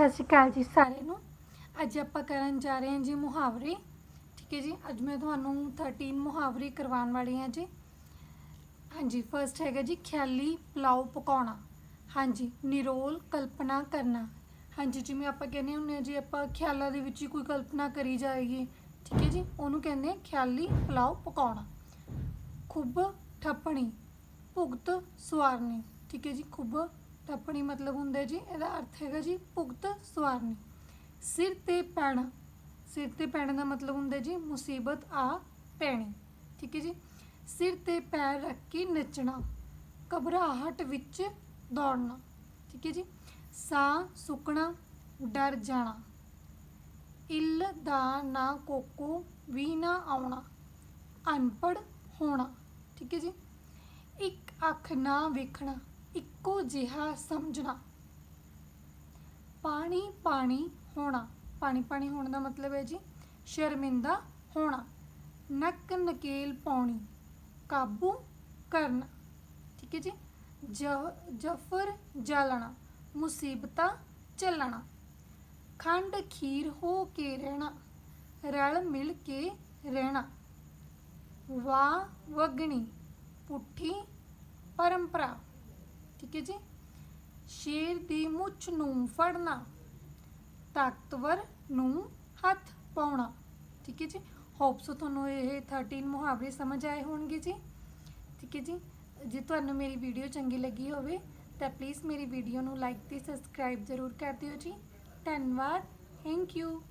ਸਤਿ ਸ਼੍ਰੀ ਅਕਾਲ ਜੀ ਸਾਰਿਆਂ ਨੂੰ। ਅੱਜ ਆਪਾਂ ਕਰਨ ਜਾ ਰਹੇ ਹਾਂ ਜੀ ਮੁਹਾਵਰੇ। ਠੀਕ ਹੈ ਜੀ, ਅੱਜ ਮੈਂ ਤੁਹਾਨੂੰ 13 ਮੁਹਾਵਰੇ ਕਰਵਾਉਣ ਵਾਲੀ ਹਾਂ ਜੀ। ਹਾਂਜੀ ਫਰਸਟ ਹੈਗਾ ਜੀ ਖਿਆਲੀ ਪਲਾਉ ਪਕਾਉਣਾ। ਹਾਂਜੀ, ਨਿਰੋਲ ਕਲਪਨਾ ਕਰਨਾ। ਹਾਂਜੀ, ਜਿਵੇਂ ਆਪਾਂ ਕਹਿੰਦੇ ਹੁੰਦੇ ਹਾਂ ਜੀ, ਆਪਾਂ ਖਿਆਲਾਂ ਦੇ ਵਿੱਚ ਹੀ ਕੋਈ ਕਲਪਨਾ ਕਰੀ ਜਾਏਗੀ। ਠੀਕ ਹੈ ਜੀ, ਉਹਨੂੰ ਕਹਿੰਦੇ ਖਿਆਲੀ ਪਲਾਉ ਪਕਾਉਣਾ। ਖੁੱਬ ਠੱਪਣੀ, ਭੁਗਤ ਸਵਾਰਨੀ। ਠੀਕ ਹੈ ਜੀ, ਖੁੱਬ ਟੱਪਣੀ ਮਤਲਬ ਹੁੰਦਾ ਜੀ, ਇਹਦਾ ਅਰਥ ਹੈਗਾ ਜੀ ਭੁਗਤ ਸਵਾਰਨੀ। ਸਿਰ ਤੇ ਪੈਣਾ, ਸਿਰ ਤੇ ਪੈਣ ਦਾ ਮਤਲਬ ਹੁੰਦਾ ਜੀ ਮੁਸੀਬਤ ਆ ਪੈਣੀ, ਠੀਕ ਹੈ ਜੀ? ਸਿਰ ਤੇ ਪੈਰ ਰੱਖ ਕੇ ਨੱਚਣਾ, ਘਬਰਾਹਟ ਵਿੱਚ ਦੌੜਨਾ, ਠੀਕ ਹੈ ਜੀ? ਸਾਹ ਸੁੱਕਣਾ, ਡਰ ਜਾਣਾ, ਇਲ ਦਾ ਨਾ ਕੋਕੋ ਵੀ ਨਾ ਆਉਣਾ ਅਨਪੜ ਹੋਣਾ, ਠੀਕ ਹੈ ਜੀ? ਇੱਕ ਅੱਖ ਨਾ ਵੇਖਣਾ ਇੱਕੋ ਜਿਹਾ ਸਮਝਣਾ। ਪਾਣੀ ਪਾਣੀ ਹੋਣਾ। ਪਾਣੀ ਪਾਣੀ ਹੋਣ ਦਾ ਮਤਲਬ ਹੈ ਜੀ ਸ਼ਰਮਿੰਦਾ ਹੋਣਾ। ਨੱਕ ਨਕੇਲ ਪਾਉਣੀ। ਕਾਬੂ ਕਰਨਾ। ਠੀਕ ਹੈ ਜੀ? ਜਫਰ ਜਲਣਾ। ਮੁਸੀਬਤਾਂ ਚੱਲਣਾ ਖੰਡ ਖੀਰ ਹੋ ਕੇ ਰਹਿਣਾ। ਰਲ ਮਿਲ ਕੇ ਰਹਿਣਾ। ਵਾਹ ਵਗਣੀ। ਪੁੱਠੀ ਪਰੰਪਰਾ। ਠੀਕ ਹੈ ਜੀ? ਸ਼ੇਰ ਦੀ ਮੁੱਛ ਨੂੰ ਫੜਨਾ, ਤਾਕਤਵਰ ਨੂੰ ਹੱਥ ਪਾਉਣਾ, ਠੀਕ ਹੈ ਜੀ? ਹੋਪ ਸੋ ਤੁਹਾਨੂੰ ਇਹ 13 ਮੁਹਾਵਰੇ ਸਮਝ ਆਏ ਹੋਣਗੇ ਜੀ। ਠੀਕ ਹੈ ਜੀ? ਜੇ ਤੁਹਾਨੂੰ ਮੇਰੀ ਵੀਡੀਓ ਚੰਗੀ ਲੱਗੀ ਹੋਵੇ, ਤਾਂ ਪਲੀਜ਼ ਮੇਰੀ ਵੀਡੀਓ ਨੂੰ ਲਾਈਕ ਤੇ ਸਬਸਕ੍ਰਾਈਬ ਜ਼ਰੂਰ ਕਰ ਦਿਓ ਜੀ। ਧੰਨਵਾਦ ਥੈਂਕ ਯੂ